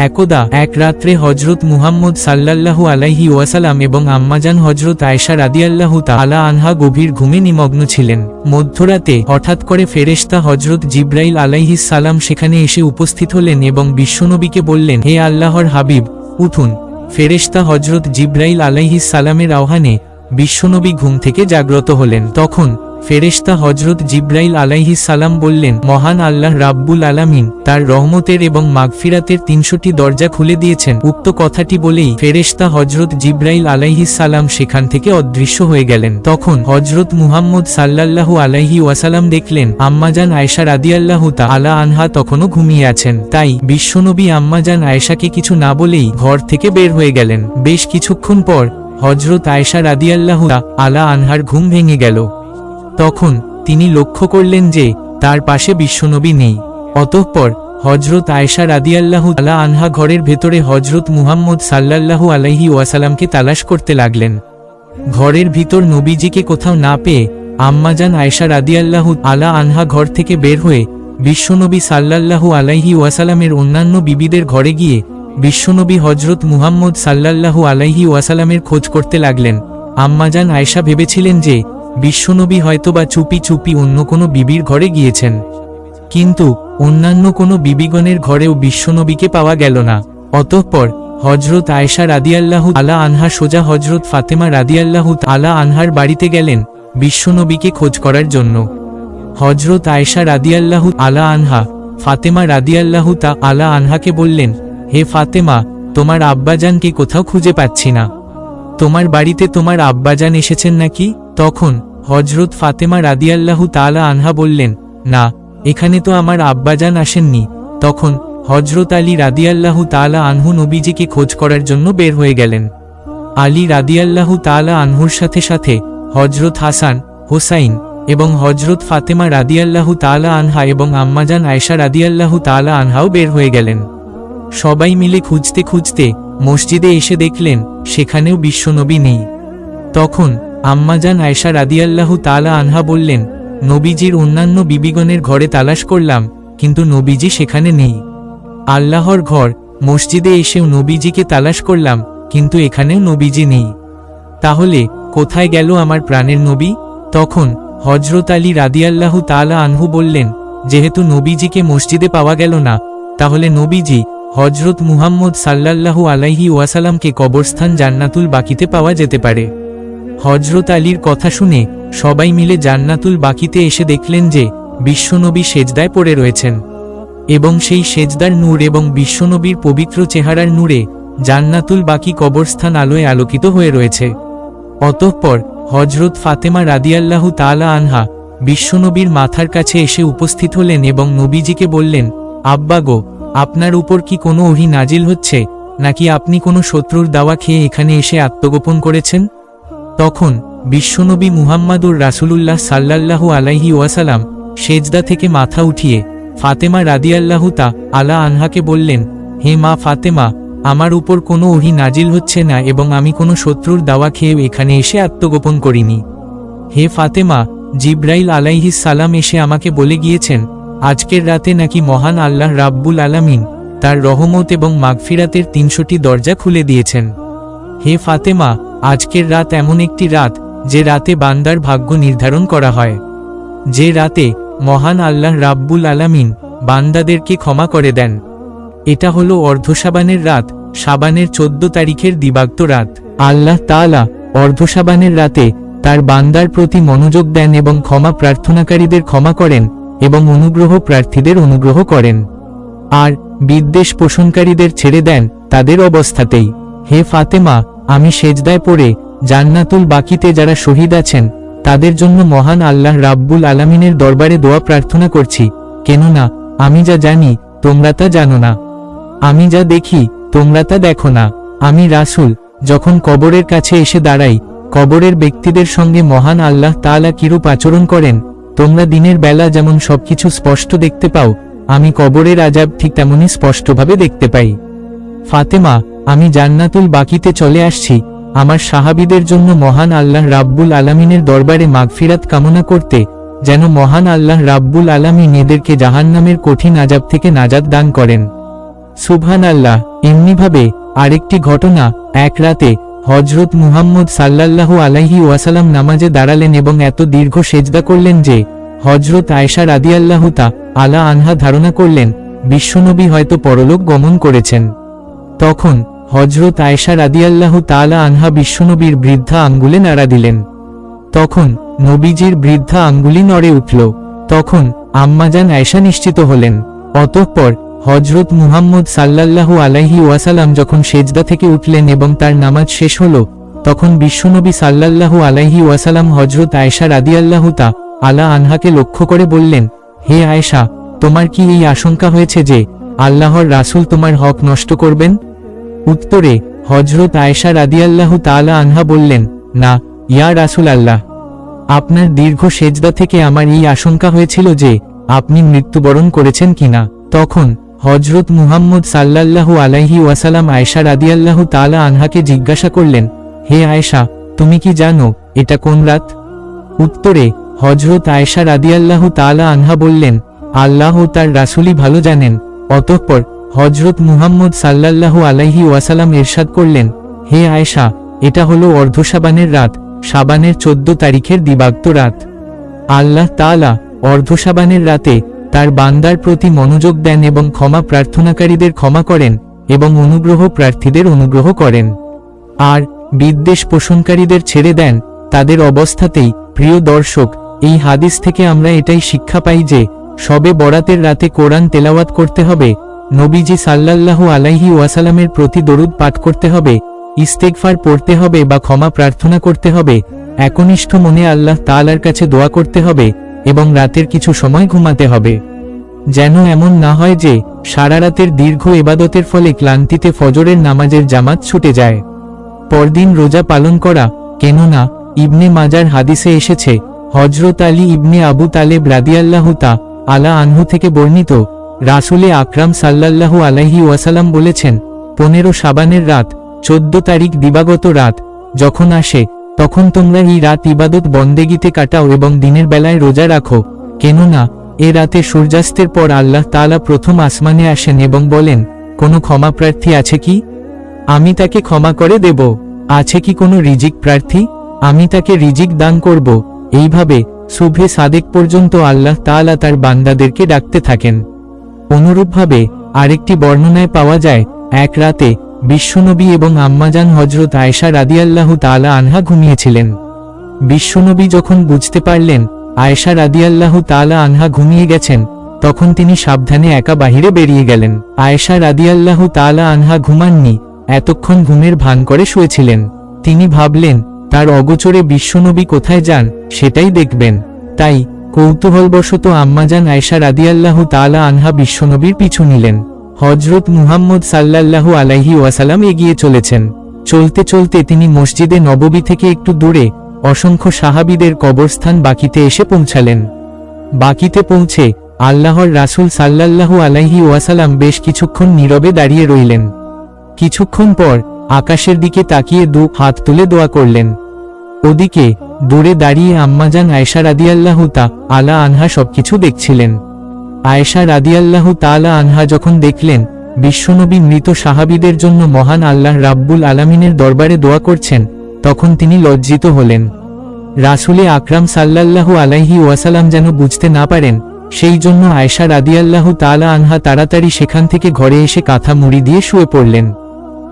একদা এক রাত্রে হজরত মুহাম্মদ সাল্লাল্লাহু আলাইহি ওয়াসালাম এবং আম্মাজান হজরত আয়েশা রাদিয়াল্লাহু তাআলা আনহা গভীর ঘুমে নিমগ্ন ছিলেন। মধ্যরাতে হঠাৎ করে ফেরেশতা হজরত জিব্রাইল আলাইহিস সালাম সেখানে এসে উপস্থিত হলেন এবং বিশ্বনবীকে বললেন, হে আল্লাহর হাবিব, উঠুন। ফেরেশতা হজরত জিব্রাইল আলাইহিস সালামের আহ্বানে বিশ্বনবী ঘুম থেকে জাগ্রত হলেন। তখন ফেরেশতা হজরত জিব্রাইল আলাইহিস সালাম বললেন, মহান আল্লাহ রাব্বুল আলামিন তার রহমতের এবং মাগফিরাতের তিনশোটি দরজা খুলে দিয়েছেন। উক্ত কথাটি বলেই ফেরেশতা হজরত জিব্রাইল আলাইহিস সালাম সেখান থেকে অদৃশ্য হয়ে গেলেন। তখন হজরত মুহাম্মদ সাল্লাল্লাহু আলাইহি ওয়াসালাম দেখলেন আম্মাজান আয়েশা রাদিয়াল্লাহু আলা আনহা তখনও ঘুমিয়ে আছেন। তাই বিশ্বনবী আম্মাজান আয়েশাকে কিছু না বলেই ঘর থেকে বের হয়ে গেলেন। বেশ কিছুক্ষণ পর হজরত আয়েশা রাদিয়াল্লাহু আলা আনহার ঘুম ভেঙে গেল। তখন তিনি লক্ষ্য করলেন যে তার পাশে বিশ্বনবী নেই। অতঃপর হজরত আয়েশা রাদিয়াল্লাহু আলা আনহা ঘরের ভেতরে হজরত মুহাম্মদ সাল্লাল্লাহু আলাইহি ওয়াসালামকে তালাশ করতে লাগলেন। ঘরের ভিতর নবীজিকে কোথাও না পেয়ে আম্মাজান আয়েশা রাদিয়াল্লাহু আলা আনহা ঘর থেকে বের হয়ে বিশ্বনবী সাল্লাল্লাহু আলাইহি ওয়াসালামের অন্যান্য বিবিদের ঘরে গিয়ে বিশ্বনবী হজরত মুহাম্মদ সাল্লাল্লাহু আলাইহি ওয়াসালামের খোঁজ করতে লাগলেন। আম্মাজান আয়েশা ভেবেছিলেন যে বিশ্বনবী হয়তোবা চুপি চুপি অন্য কোনো বিবির ঘরে গিয়েছেন। কিন্তু অন্যান্য কোনো বিবিগণের ঘরেও বিশ্বনবীকে পাওয়া গেল না। অতঃপর হজরত আয়েশা রাদিয়াল্লাহু আলা আনহা সোজা হজরত ফাতেমা রাদিয়াল্লাহু আলা আনহার বাড়িতে গেলেন বিশ্বনবীকে খোঁজ করার জন্য। হজরত আয়েশা রাদিয়াল্লাহু আলা আনহা ফাতেমা রাদিয়াল্লাহু তা আলা আনহাকে বললেন, হে ফাতেমা, তোমার আব্বাজানকে কোথাও খুঁজে পাচ্ছি না। তোমার বাড়িতে তোমার আব্বাজান এসেছেন নাকি? তখন হজরত ফাতেমা রাদিয়াল্লাহু তালা আনহা বললেন, না, এখানে তো আমার আব্বাজান আসেননি। তখন হজরত আলী রাদিয়াল্লাহু তালা আনহু নবীজিকে খোঁজ করার জন্য বের হয়ে গেলেন। আলী রাদিয়াল্লাহু তালা আনহুর সাথে সাথে হজরত হাসান, হোসাইন এবং হজরত ফাতেমা রাদিয়াল্লাহু তালা আনহা এবং আম্মাজান আয়েশা রাদিয়াল্লাহু তালা আনহাও বের হয়ে গেলেন। সবাই মিলে খুঁজতে খুঁজতে মসজিদে এসে দেখলেন, সেখানেও বিশ্বনবী নেই। তখন আম্মাজান আয়েশা রাদিয়াল্লাহু তালা আনহা বললেন, নবীজির অন্যান্য বিবিগণের ঘরে তালাশ করলাম, কিন্তু নবীজি সেখানে নেই। আল্লাহর ঘর, মসজিদে এসেও নবীজিকে তালাশ করলাম, কিন্তু এখানেও নবীজি নেই। তাহলে, কোথায় গেল আমার প্রাণের নবী? তখন হজরত আলী রাদিয়াল্লাহু তালা আনহু বললেন, যেহেতু নবীজিকে মসজিদে পাওয়া গেল না, তাহলে নবীজি হজরত মুহাম্মদ সাল্লাল্লাহু আলাইহি ওয়াসালামকে কবরস্থান জান্নাতুল বাকিতে পাওয়া যেতে পারে। হজরত আলীর কথা শুনে সবাই মিলে জান্নাতুল বাকিতে এসে দেখলেন যে বিশ্বনবী সেজদায় পড়ে রয়েছেন। এবং সেই সেজদার নূর এবং বিশ্বনবীর পবিত্র চেহারার নূরে জান্নাতুল বাকি কবরস্থান আলোয় আলোকিত হয়ে রয়েছে। অতঃপর হজরত ফাতেমা রাদিয়াল্লাহু তালা আনহা বিশ্বনবীর মাথার কাছে এসে উপস্থিত হলেন এবং নবীজিকে বললেন, আব্বা গো, আপনার উপর কি কোনো ওহি নাজিল হচ্ছে? নাকি আপনি কোনো শত্রুর দাওয়া খেয়ে এখানে এসে আত্মগোপন করেছেন? তখন বিশ্বনবী মুহাম্মাদুর রাসূলুল্লাহ সাল্লাল্লাহু আলাইহি ওয়াসালাম সেজদা থেকে মাথা উঠিয়ে ফাতেমা রাদিয়াল্লাহু তা আলা আনহাকে বললেন, হে মা ফাতেমা, আমার উপর কোনো ওহি নাজিল হচ্ছে না এবং আমি কোনো শত্রুর দাওয়া খেয়ে এখানে এসে আত্মগোপন করিনি। হে ফাতেমা, জিব্রাইল আলাইহিস সালাম এসে আমাকে বলে গিয়েছেন, আজকের রাতে নাকি মহান আল্লাহ রাব্বুল আলামিন তার রহমত এবং মাগফিরাতের তিনশোটি দরজা খুলে দিয়েছেন। হে ফাতেমা আজকের রাত এমন একটি রাত, যে রাতে বান্দার ভাগ্য নির্ধারণ করা হয়। যে রাতে মহান আল্লাহ রাব্বুল আলামিন বান্দাদেরকে ক্ষমা করে দেন। এটা হলো অর্ধসাবানের রাত সাবানের চোদ্দ তারিখের দিবাক্ত রাত। আল্লাহ তাআলা অর্ধসাবানের রাতে তার বান্দার প্রতি মনোযোগ দেন এবং ক্ষমা প্রার্থনাকারীদের ক্ষমা করেন এবং অনুগ্রহ প্রার্থীদের অনুগ্রহ করেন। আর বিদ্বেষ পোষণকারীদের ছেড়ে দেন তাদের অবস্থাতেই। হে ফাতেমা আমি সেজদায় পড়ে জান্নাতুল বাকিতে যারা শহীদ আছেন, তাদের জন্য মহান আল্লাহ রাব্বুল আলামিনের দরবারে দোয়া প্রার্থনা করছি, কেননা, আমি যা জানি, তোমরা তা জানো না। আমি যা দেখি, তোমরা তা দেখো না। আমি রাসূল, যখন কবরের কাছে এসে দাঁড়াই, কবরের ব্যক্তিদের সঙ্গে মহান আল্লাহ তালা কিরূপ আচরণ করেন, তোমরা দিনের বেলা যেমন সবকিছু স্পষ্ট দেখতে পাও, আমি কবরের আজাব ঠিক তেমনই স্পষ্টভাবে দেখতে পাই। ফাতেমা আমি জান্নাতুল বাকিতে চলে আসছি, আমার সাহাবিদের জন্য মহান আল্লাহ রাব্বুল আলামিনের দরবারে মাগফিরাত কামনা করতে, যেন মহান আল্লাহ রাব্বুল আলামিন এদেরকে জাহান্নামের কঠিন আজাব থেকে নাজাদ দান করেন। সুবহান আল্লাহ এমনিভাবে আরেকটি ঘটনা, এক রাতে হজরত মুহাম্মদ সাল্লাল্লাহু আলাইহি ওয়াসালাম নামাজে দাঁড়ালেন এবং এত দীর্ঘ সেজদা করলেন যে হজরত আয়সা তা আলা আনহা ধারণা করলেন, বিশ্বনবী হয়তো পরলোক গমন করেছেন। তখন হজরত আয়সা রাদিয়াল্লাহু তাআলা আনহা বিশ্বনবীর বৃদ্ধা আঙ্গুলে নাড়া দিলেন। তখন নবীজির বৃদ্ধা আঙ্গুলি নড়ে উঠল। তখন আম্মাজান আয়সা নিশ্চিত হলেন। অতঃপর হজরত মুহাম্মদ সাল্লাল্লাহু আলাইহি ওয়াসালাম যখন সেজদা থেকে উঠলেন এবং তার নামাজ শেষ হল, তখন বিশ্বনবী সাল্লাল্লাহু আলাইহি ওয়াসালাম হজরত আয়সা রাদিয়াল্লাহু তা আলা আনহাকে লক্ষ্য করে বললেন, হে আয়সা তোমার কি এই আশঙ্কা হয়েছে যে আল্লাহর রাসূল তোমার হক নষ্ট করবেন? উত্তরে হজরত আয়সা রাদিয়াল্লাহু তাআলা আনহা বললেন, না, ইয়া রাসূল আল্লাহ আপনার দীর্ঘ সেজদা থেকে আমার এই আশঙ্কা হয়েছিল যে, আপনি মৃত্যুবরণ করেছেন কিনা। তখন হজরত মুহাম্মদ সাল্লাল্লাহু আলাইহি ওয়াসালাম আয়সা রাদিয়াল্লাহু তাআলা আনহাকে জিজ্ঞাসা করলেন, হে আয়সা তুমি কি জানো, এটা কোন রাত? উত্তরে হজরত আয়সা রাদিয়াল্লাহু তাআলা আনহা বললেন, আল্লাহ তার রাসূলই ভালো জানেন। অতঃপর হজরত মুহাম্মদ সাল্লাল্লাহু আলাইহি ওয়াসালাম এরশাদ করলেন, হে আয়সা এটা হলো অর্ধসাবানের রাত সাবানের চোদ্দ তারিখের দিবাক্ত রাত। আল্লাহ তাআলা অর্ধসাবানের রাতে তার বান্দার প্রতি মনোযোগ দেন এবং ক্ষমা প্রার্থনাকারীদের ক্ষমা করেন এবং অনুগ্রহ প্রার্থীদের অনুগ্রহ করেন। আর বিদ্বেষ পোষণকারীদের ছেড়ে দেন, তাদের অবস্থাতেই, প্রিয় দর্শক, এই হাদিস থেকে আমরা এটাই শিক্ষা পাই যে, সবে বরাতের রাতে কোরআন তেলাওয়াত করতে হবে নবীজি সাল্লাল্লাহু আলাইহি ওয়াসালামের প্রতি দরুদ পাঠ করতে হবে ইস্তেকফার পড়তে হবে বা ক্ষমা প্রার্থনা করতে হবে। একনিষ্ঠ মনে আল্লাহ তালার কাছে দোয়া করতে হবে এবং রাতের কিছু সময় ঘুমাতে হবে। যেন এমন না হয় যে, সারা রাতের দীর্ঘ এবাদতের ফলে ক্লান্তিতে ফজরের নামাজের জামাত ছুটে যায়। পরদিন রোজা পালন করা, কেননা, ইবনে মাজার হাদিসে এসেছে হজরত আলী ইবনে আবু তালেব রাদিয়াল্লাহু তা, আলা আনহু থেকে বর্ণিত রাসুলে আকরাম সাল্লাল্লাহু আলাইহি ওয়াসালাম বলেছেন, পনেরো সাবানের রাত, চোদ্দ তারিখ দিবাগত রাত, যখন আসে, তখন তোমরা এই রাত ইবাদত বন্দেগিতে কাটাও এবং দিনের বেলায় রোজা রাখো, কেননা, এ রাতে সূর্যাস্তের পর আল্লাহ তালা প্রথম আসমানে আসেন এবং বলেন, কোনো ক্ষমা প্রার্থী আছে কি? আমি তাকে ক্ষমা করে দেব। আছে কি কোনো রিজিক প্রার্থী? আমি তাকে রিজিক দান করব। এইভাবে, শুভে সাদেক পর্যন্ত আল্লাহ তালা তার বান্দাদেরকে ডাকতে থাকেন। অনুরূপভাবে আরেকটি বর্ণনায় পাওয়া যায়, এক রাতে বিশ্বনবী এবং আম্মাজান হজরত আয়সা রাদিয়াল্লাহু তাআলা আনহা ঘুমিয়েছিলেন। বিশ্বনবী যখন বুঝতে পারলেন আয়েশা রাদিয়াল্লাহু তাআলা আনহা ঘুমিয়ে গেছেন, তখন তিনি সাবধানে একা বাহিরে বেরিয়ে গেলেন। আয়েশা রাদিয়াল্লাহু তাআলা আনহা ঘুমাননি, এতক্ষণ ঘুমের ভান করে শুয়েছিলেন। তিনি ভাবলেন, তার অগোচরে বিশ্বনবী কোথায় যান, সেটাই দেখবেন। তাই কৌতূহলবশত আম্মাজান আয়েশা রাদিয়াল্লাহু তাআলা আনহা বিশ্বনবীর পিছু নিলেন। হজরত মুহাম্মদ সাল্লাল্লাহু আলাইহি ওয়াসালাম এগিয়ে চলেছেন। চলতে চলতে তিনি মসজিদে নববী থেকে একটু দূরে অসংখ্য সাহাবিদের কবরস্থান বাকিতে এসে পৌঁছালেন। বাকিতে পৌঁছে আল্লাহর রাসূল সাল্লাল্লাহু আলাইহি ওয়াসালাম বেশ কিছুক্ষণ নীরবে দাঁড়িয়ে রইলেন। কিছুক্ষণ পর আকাশের দিকে তাকিয়ে দু, হাত তুলে দোয়া করলেন। ওদিকে দূরে দাঁড়িয়ে আম্মাজান আয়সা রাদিয়াল্লাহু তা, আলা আনহা সবকিছু দেখছিলেন। আয়েশা রাদিয়াল্লাহু তাআলা আনহা যখন দেখলেন, বিশ্বনবী মৃত সাহাবীদের জন্য মহান আল্লাহ রাব্বুল আলামিনের দরবারে দোয়া করছেন, তখন তিনি লজ্জিত হলেন। রাসুলে আকরাম সাল্লাল্লাহু আলাইহি ওয়াসালাম যেন বুঝতে না পারেন, সেই জন্য আয়েশা রাদিয়াল্লাহু তাআলা আনহা তাড়াতাড়ি সেখান থেকে ঘরে এসে কাঁথা মুড়ি দিয়ে শুয়ে পড়লেন।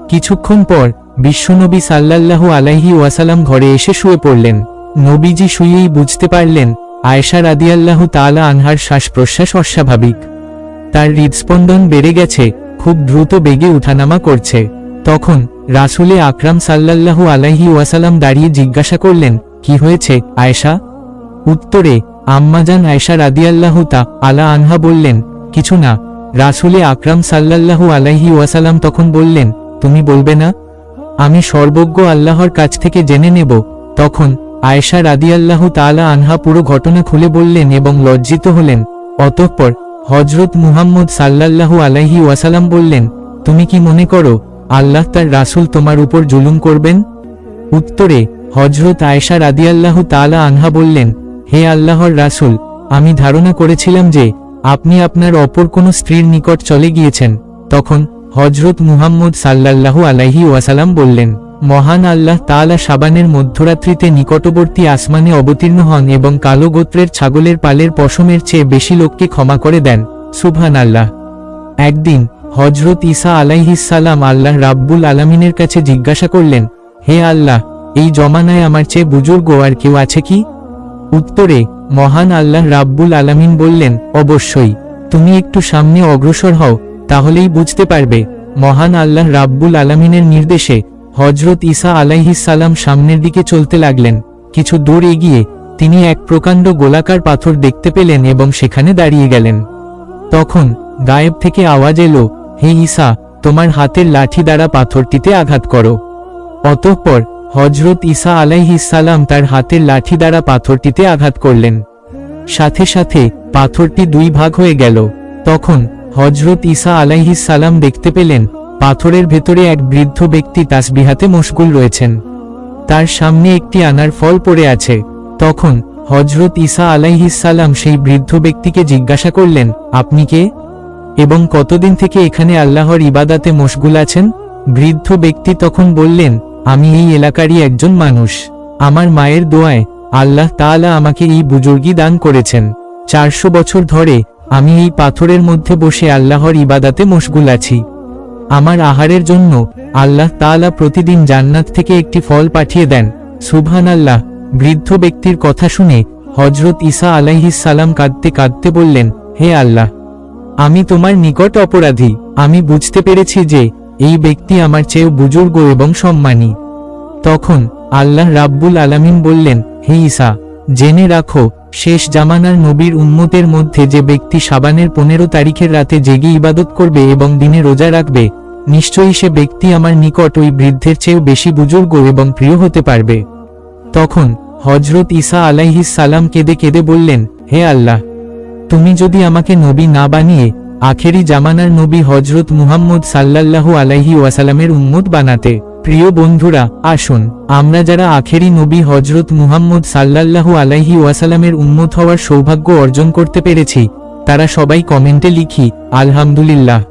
কিছুক্ষণ পর, বিশ্বনবী সাল্লাল্লাহু আলাইহি ওয়াসালাম ঘরে এসে শুয়ে পড়লেন। নবীজি শুয়েই বুঝতে পারলেন, আয়েশা রাদিয়াল্লাহু তাআলা আনহার শ্বাস প্রশ্বাস অস্বাভাবিক। তার হৃদস্পন্দন বেড়ে গেছে, খুব দ্রুত বেগে উঠানামা করছে। তখন রাসুলে আকরাম সাল্লাল্লাহু আলাইহি ওয়াসালাম দাঁড়িয়ে জিজ্ঞাসা করলেন, কি হয়েছে, আয়েশা? উত্তরে আম্মাজান আয়েশা রাদিয়াল্লাহু তা, আলা আনহা বললেন, কিছু না। রাসুলে আকরাম সাল্লাল্লাহু আলাইহি ওয়াসালাম তখন বললেন, তুমি বলবে না? আমি সর্বজ্ঞ আল্লাহর কাছ থেকে জেনে নেব। তখন আয়েশা রাদিয়াল্লাহু তাআলা আনহা পুরো ঘটনা খুলে বললেন এবং লজ্জিত হলেন। অতঃপর হজরত মুহাম্মদ সাল্লাল্লাহু আলাইহি ওয়াসালাম বললেন, তুমি কি মনে করো আল্লাহ তার রাসূল তোমার উপর জুলুম করবেন? উত্তরে হজরত আয়েশা রাদিয়াল্লাহু তাআলা আনহা বললেন, হে আল্লাহর রাসূল, আমি ধারণা করেছিলাম যে আপনি আপনার অপর কোনো স্ত্রীর নিকট চলে গিয়েছেন। তখন হজরত মুহাম্মদ সাল্লাল্লাহু আলাইহি ওয়াসালাম বললেন মহান আল্লাহ তাআলা সাবানের মধ্যরাত্রিতে নিকটবর্তী আসমানে অবতীর্ণ হন এবং কালো গোত্রের ছাগলের পালের পশমের চেয়ে বেশি লোককে ক্ষমা করে দেন। সুবহান আল্লাহ একদিন হজরত ঈসা আলাইহিসাল্লাম আল্লাহ রাব্বুল আলামিনের কাছে জিজ্ঞাসা করলেন, হে আল্লাহ, এই জমানায় আমার চেয়ে বুজুর্গ আর কেউ আছে কি? উত্তরে, মহান আল্লাহ রাব্বুল আলামিন বললেন, অবশ্যই। তুমি একটু সামনে অগ্রসর হও, তাহলেই বুঝতে পারবে। মহান আল্লাহ রাব্বুল আলামিনের নির্দেশে হজরত ঈসা আলাইহিসাল্লাম সামনের দিকে চলতে লাগলেন। কিছু দূর এগিয়ে তিনি এক প্রকাণ্ড গোলাকার পাথর দেখতে পেলেন এবং সেখানে দাঁড়িয়ে গেলেন। তখন গায়েব থেকে আওয়াজ এলো, হে ঈসা, তোমার হাতের লাঠি দ্বারা পাথরটিতে আঘাত করো। অতঃপর হজরত ঈসা আলাইহিসাল্লাম তার হাতের লাঠি দ্বারা পাথরটিতে আঘাত করলেন। সাথে সাথে পাথরটি দুই ভাগ হয়ে গেল। তখন হজরত ঈসা আলাইহিসাল্লাম দেখতে পেলেন পাথরের ভেতরে এক বৃদ্ধ ব্যক্তি তাসবিহাতে মশগুল রয়েছেন। তার সামনে একটি আনার ফল পড়ে আছে। তখন হজরত ঈসা আলাইহিসাল্লাম সেই বৃদ্ধ ব্যক্তিকে জিজ্ঞাসা করলেন, আপনি কে? এবং কতদিন থেকে এখানে আল্লাহর ইবাদাতে মশগুল আছেন? বৃদ্ধ ব্যক্তি তখন বললেন, আমি এই এলাকারই একজন মানুষ। আমার মায়ের দোয়ায় আল্লাহ তাআলা আমাকে এই বুজুর্গি দান করেছেন। চারশো বছর ধরে আমি এই পাথরের মধ্যে বসে আল্লাহর ইবাদাতে মশগুল আছি। আমার আহারের জন্য আল্লাহ তাআলা প্রতিদিন জান্নাত থেকে একটি ফল পাঠিয়ে দেন। সুবহান আল্লাহ বৃদ্ধ ব্যক্তির কথা শুনে হজরত ঈসা আলাইহিসাল্লাম কাঁদতে কাঁদতে বললেন, হে আল্লাহ, আমি তোমার নিকট অপরাধী। আমি বুঝতে পেরেছি যে এই ব্যক্তি আমার চেয়েও বুজুর্গ এবং সম্মানী। তখন আল্লাহ রাব্বুল আলামিন বললেন, হে ঈসা জেনে রাখো, শেষ জামানার নবীর উম্মতের মধ্যে যে ব্যক্তি সাবানের পনেরো তারিখের রাতে জেগে ইবাদত করবে এবং দিনে রোজা রাখবে, নিশ্চয়ই সে ব্যক্তি আমার নিকট ওই বৃদ্ধের চেয়েও বেশি বুজুর্গ এবং প্রিয় হতে পারবে। তখন হজরত ঈসা আলাইহিস সালাম কেঁদে কেঁদে বললেন, হে আল্লাহ! তুমি যদি আমাকে নবী না বানিয়ে, আখেরি জামানার নবী হজরত মুহাম্মদ সাল্লাল্লাহু আলাইহি ওয়াসালামের উম্মত বানাতে প্রিয় বন্ধুরা, আসুন, আমরা যারা আখেরি নবী হজরত মুহাম্মদ সাল্লাল্লাহু আলাইহি ওয়াসালামের উম্মত হওয়ার সৌভাগ্য অর্জন করতে পেরেছি, তারা সবাই কমেন্টে লিখি, আলহামদুলিল্লাহ।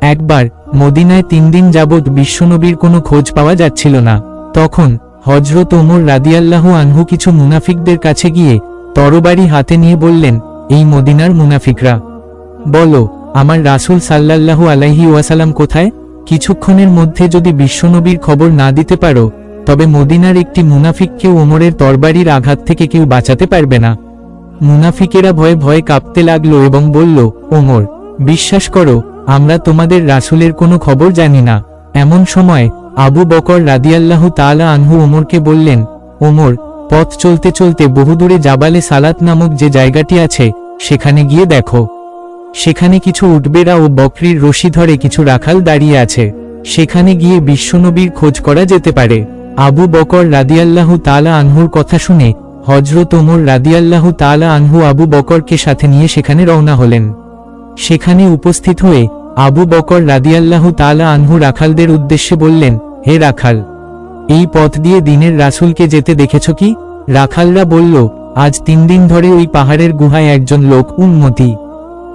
একবার, মদিনায় তিন দিন যাবৎ বিশ্বনবীর কোনো খোঁজ পাওয়া যাচ্ছিল না। তখন হজরত ওমর রাদিয়াল্লাহু আনহু কিছু মুনাফিকদের কাছে গিয়ে, তরবারি হাতে নিয়ে বললেন, এই মদিনার মুনাফিকরা। বলো, আমার রাসূল সাল্লাল্লাহু আলাইহি ওয়াসালাম কোথায়? কিছুক্ষণের মধ্যে যদি বিশ্বনবীর খবর না দিতে পারো, তবে মদিনার একটি মুনাফিককেও ওমরের তরবারির আঘাত থেকে কেউ বাঁচাতে পারবে না। মুনাফিকেরা ভয়ে ভয়ে কাঁপতে লাগল এবং বলল, ওমর, বিশ্বাস করো, আমরা তোমাদের রাসূলের কোনো খবর জানি না। এমন সময় আবু বকর রাদিয়াল্লাহু তাআলা আনহু ওমরকে বললেন, ওমর, পথ চলতে চলতে বহুদূরে জাবালে সালাত নামক যে জায়গাটি আছে, সেখানে গিয়ে দেখো। সেখানে কিছু উঠবেরা ও বকরির রশি ধরে কিছু রাখাল দাঁড়িয়ে আছে। সেখানে গিয়ে বিশ্বনবীর খোঁজ করা যেতে পারে। আবু বকর রাদিয়াল্লাহু তাআলা আনহুর কথা শুনে হজরত ওমর রাদিয়াল্লাহু তালা আনহু আবু বকরকে সাথে নিয়ে সেখানে রওনা হলেন। সেখানে উপস্থিত হয়ে আবু বকর রাদিয়াল্লাহু তালা আনহু রাখালদের উদ্দেশ্যে বললেন, হে রাখাল, এই পথ দিয়ে দিনের রাসূলকে যেতে দেখেছ কি? রাখালরা বলল, আজ তিন দিন ধরে ওই পাহাড়ের গুহায় একজন লোক উন্মতি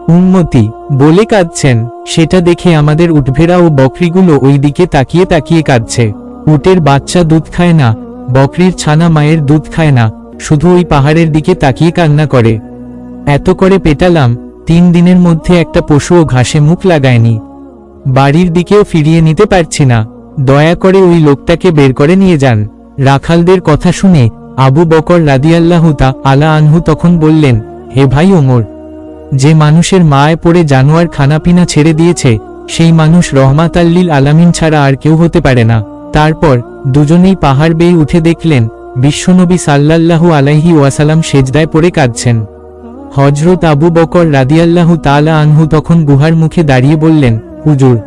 উন্মতি বলে কাঁদছেন। সেটা দেখে আমাদের উটভেড়া ও বকরিগুলো ওই দিকে তাকিয়ে তাকিয়ে কাঁদছে। উটের বাচ্চা দুধ খায় না, বকরির ছানা মায়ের দুধ খায় না, শুধু ওই পাহাড়ের দিকে তাকিয়ে কান্না করে। এত করে পেটালাম, তিন দিনের মধ্যে একটা পশুও ঘাসে মুখ লাগায়নি। বাড়ির দিকেও ফিরিয়ে নিতে পারছি না। দয়া করে ওই লোকটাকে বের করে নিয়ে যান। রাখালদের কথা শুনে আবু বকর রাদিয়াল্লাহু তা আলা আনহু তখন বললেন, হে ভাই ওমর যে মানুষের মায় পড়ে জানোয়ার খানাপিনা ছেড়ে দিয়েছে, সেই মানুষ রহমাত আল্লিল আলামিন ছাড়া আর কেউ হতে পারে না। তারপর দুজনেই পাহাড় বেয়ে উঠে দেখলেন, বিশ্বনবী সাল্লাল্লাহু আলাইহি ওয়াসালাম সেজদায় পড়ে কাঁদছেন। হজরত আবু বকর রাদিয়াল্লাহু তালা আনহু তখন গুহার মুখে দাঁড়িয়ে বললেন, হুজুর,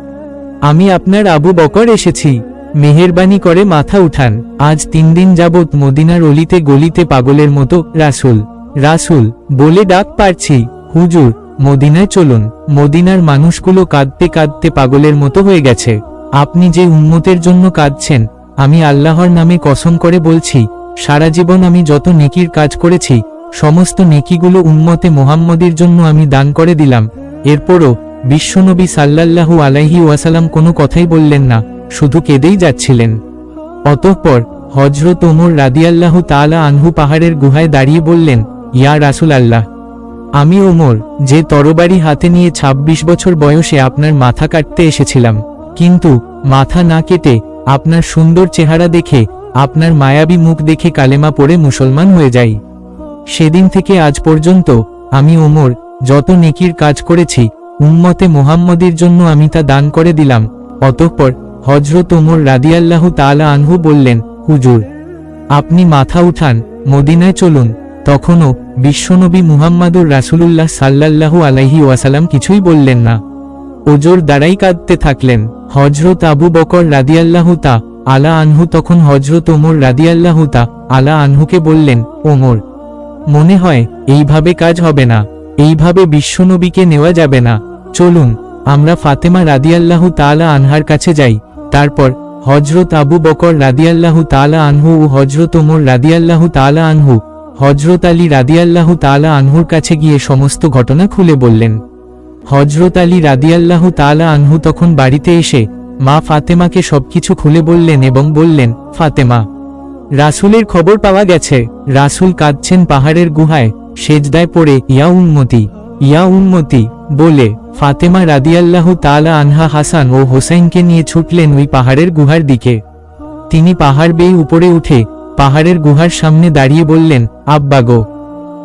আমি আপনার আবু বকর এসেছি। মেহেরবানি করে মাথা উঠান। আজ তিন দিন যাবৎ মদিনার অলিতে গলিতে পাগলের মতো রাসুল। রাসুল, বলে ডাক পারছি। হুজুর, মদিনায় চলুন। মদিনার মানুষগুলো কাঁদতে কাঁদতে পাগলের মতো হয়ে গেছে। আপনি যে উন্মতের জন্য কাঁদছেন, আমি আল্লাহর নামে কসম করে বলছি, সারা জীবন আমি যত নেকির কাজ করেছি, সমস্ত নেকিগুলো উন্মতে মোহাম্মদের জন্য আমি দান করে দিলাম। এরপরও বিশ্বনবী সাল্লাল্লাহু আলাইহি ওয়াসালাম কোনো কথাই বললেন না, শুধু কেঁদেই যাচ্ছিলেন। অতঃপর হজরত ওমর রাদিয়াল্লাহু তালা আনহু পাহাড়ের গুহায় দাঁড়িয়ে বললেন, ইয়া রাসুল আল্লাহ আমি ওমর, যে তরবারি হাতে নিয়ে ২৬ বছর বয়সে আপনার মাথা কাটতে এসেছিলাম। কিন্তু, মাথা না কেটে, আপনার সুন্দর চেহারা দেখে, আপনার মায়াবী মুখ দেখে কালেমা পড়ে মুসলমান হয়ে যাই। সেদিন থেকে আজ পর্যন্ত, আমি ওমর, যত নেকির কাজ করেছি, উম্মতে মোহাম্মদের জন্য আমি তা দান করে দিলাম। অতঃপর হজরত ওমর রাদিয়াল্লাহু তালা আনহু বললেন, হুজুর, আপনি মাথা উঠান, মদিনায় চলুন। তখনও বিশ্বনবী মুহাম্মাদুর রাসূলুল্লাহ সাল্লাল্লাহু আলাইহি ওয়াসাল্লাম কিছুই বললেন না। ওজোর দ্বারাই কাঁদতে থাকলেন। হজরত আবু বকর রাদিয়াল্লাহু তা, আলা আনহু তখন হজরত ওমর রাদিয়াল্লাহু তা, আলা আনহুকে বললেন, ওমর, মনে হয় এইভাবে কাজ হবে না। এইভাবে বিশ্বনবীকে নেওয়া যাবে না। চলুন, আমরা ফাতেমা রাদিয়াল্লাহু তাআলা আনহার কাছে যাই। তারপর হজরত আবু বকর রাদিয়াল্লাহু তাআলা আনহু ও হজরত ওমর রাদিয়াল্লাহু তাআলা আনহু হজরত আলী রাদিয়াল্লাহু তালা আনহুর কাছে গিয়ে সমস্ত ঘটনা খুলে বললেন। হজরত আলী রাদিয়াল্লাহু তালা আনহু তখন বাড়িতে এসে মা ফাতেমাকে সবকিছু খুলে বললেন এবং বললেন, ফাতেমা, রাসূলের খবর পাওয়া গেছে। রাসূল কাঁদছেন পাহাড়ের গুহায়, সেজদায় পড়ে, ইয়া উন্মতি ইয়া উন্মতি বলে ফাতেমা রাদিয়াল্লাহু তালা আনহা হাসান ও হোসাইনকে নিয়ে ছুটলেন ওই পাহাড়ের গুহার দিকে। তিনি পাহাড় বেয়ে উপরে উঠে পাহাড়ের গুহার সামনে দাঁড়িয়ে বললেন, আব্বা গো,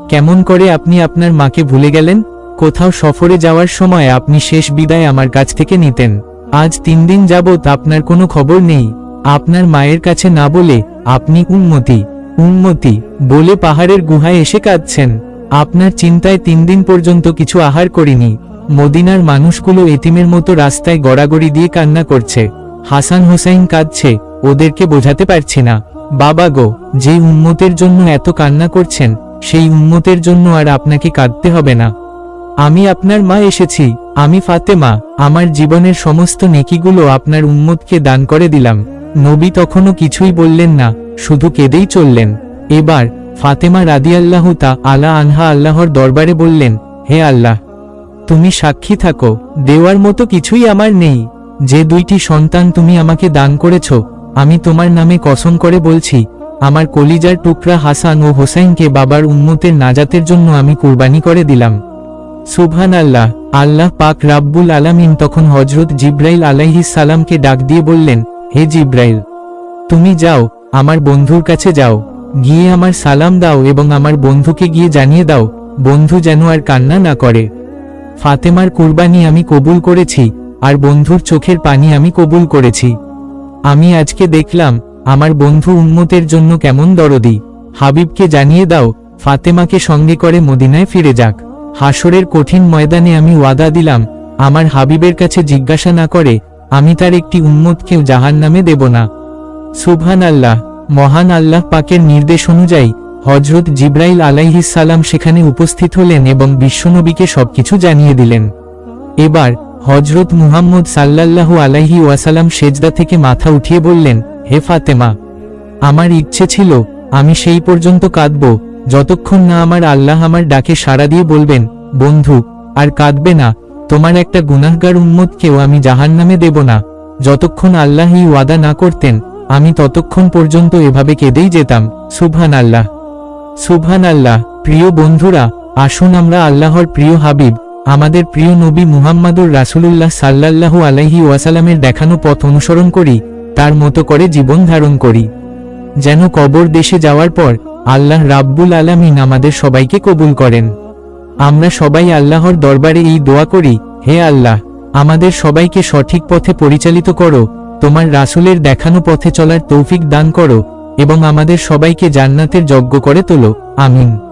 কেমন করে আপনি আপনার মাকে ভুলে গেলেন? কোথাও সফরে যাওয়ার সময় আপনি শেষ বিদায় আমার কাছ থেকে নিতেন। আজ তিন দিন যাবৎ আপনার কোনো খবর নেই। আপনার মায়ের কাছে না বলে আপনি উন্মতি উন্মতি বলে পাহাড়ের গুহায় এসে কাঁদছেন। আপনার চিন্তায় তিন দিন পর্যন্ত কিছু আহার করিনি। মদিনার মানুষগুলো এতিমের মতো রাস্তায় গড়াগড়ি দিয়ে কান্না করছে। হাসান হোসাইন কাঁদছে, ওদেরকে বোঝাতে পারছি না। বাবা গো, যে উন্মতের জন্য এত কান্না করছেন, সেই উন্মতের জন্য আর আপনাকে কাঁদতে হবে না। আমি আপনার মা এসেছি, আমি ফাতেমা, আমার জীবনের সমস্ত নেকিগুলো আপনার উম্মতকে দান করে দিলাম। নবী তখনও কিছুই বললেন না, শুধু কেঁদেই চললেন। এবার ফাতেমা রাদিয়াল্লাহু তা আলা আনহা আল্লাহর দরবারে বললেন, হে আল্লাহ, তুমি সাক্ষী থাকো, দেওয়ার মতো কিছুই আমার নেই। যে দুইটি সন্তান তুমি আমাকে দান করেছ আমি তোমার নামে কসম করে বলছি, আমার কলিজার টুকরা হাসান ও হোসাইনকে বাবার উন্মতের নাজাতের জন্য আমি কুরবানি করে দিলাম। সুবহান আল্লাহ আল্লাহ পাক রাব্বুল আলামিন তখন হজরত জিব্রাইল আলাইহিস সালামকে ডাক দিয়ে বললেন, হে জিব্রাইল, তুমি যাও, আমার বন্ধুর কাছে যাও, গিয়ে আমার সালাম দাও এবং আমার বন্ধুকে গিয়ে জানিয়ে দাও, বন্ধু যেন আর কান্না না করে। ফাতেমার কুরবানি আমি কবুল করেছি, আর বন্ধুর চোখের পানি আমি কবুল করেছি। আমি আজকে দেখলাম, আমার বন্ধু উন্মতের জন্য কেমন দরদি। হাবিবকে জানিয়ে দাও, ফাতেমাকে সঙ্গে করে মদিনায় ফিরে যাক। হাসরের কঠিন ময়দানে আমি ওয়াদা দিলাম, আমার হাবিবের কাছে জিজ্ঞাসা না করে, আমি তার একটি উন্মতকেও জাহান নামে দেব না। সুবহান আল্লাহ মহান আল্লাহ পাকের নির্দেশ অনুযায়ী হজরত জিব্রাইল সালাম সেখানে উপস্থিত হলেন এবং বিশ্বনবীকে সবকিছু জানিয়ে দিলেন। এবার হজরত মুহাম্মদ সাল্লাল্লাহু আলাইহি ওয়াসালাম সেজদা থেকে মাথা উঠিয়ে বললেন, হে ফাতেমা, আমার ইচ্ছে ছিল, আমি সেই পর্যন্ত কাঁদব, যতক্ষণ না আমার আল্লাহ আমার ডাকে সাড়া দিয়ে বলবেন, বন্ধু, আর কাঁদবে না, তোমার একটা গুনাহগার উম্মতকেও আমি জাহান্নামে দেব না, যতক্ষণ আল্লাহ এই ওয়াদা না করতেন, আমি ততক্ষণ পর্যন্ত এভাবে কেঁদেই যেতাম সুবহান আল্লাহ সুবহান আল্লাহ প্রিয় বন্ধুরা, আসুন আমরা আল্লাহর প্রিয় হাবিব আমাদের প্রিয় নবী মুহাম্মাদুর রাসূলুল্লাহ সাল্লাল্লাহু আলাইহি ওয়াসালামের দেখানো পথ অনুসরণ করি, তার মতো করে জীবন ধারণ করি। যেন কবর দেশে যাওয়ার পর আল্লাহ রাব্বুল আলামিন আমাদের সবাইকে কবুল করেন। আমরা সবাই আল্লাহর দরবারে এই দোয়া করি, হে আল্লাহ, আমাদের সবাইকে সঠিক পথে পরিচালিত করো, তোমার রাসূলের দেখানো পথে চলার তৌফিক দান করো, এবং আমাদের সবাইকে জান্নাতের যজ্ঞ করে তোলো, আমিন।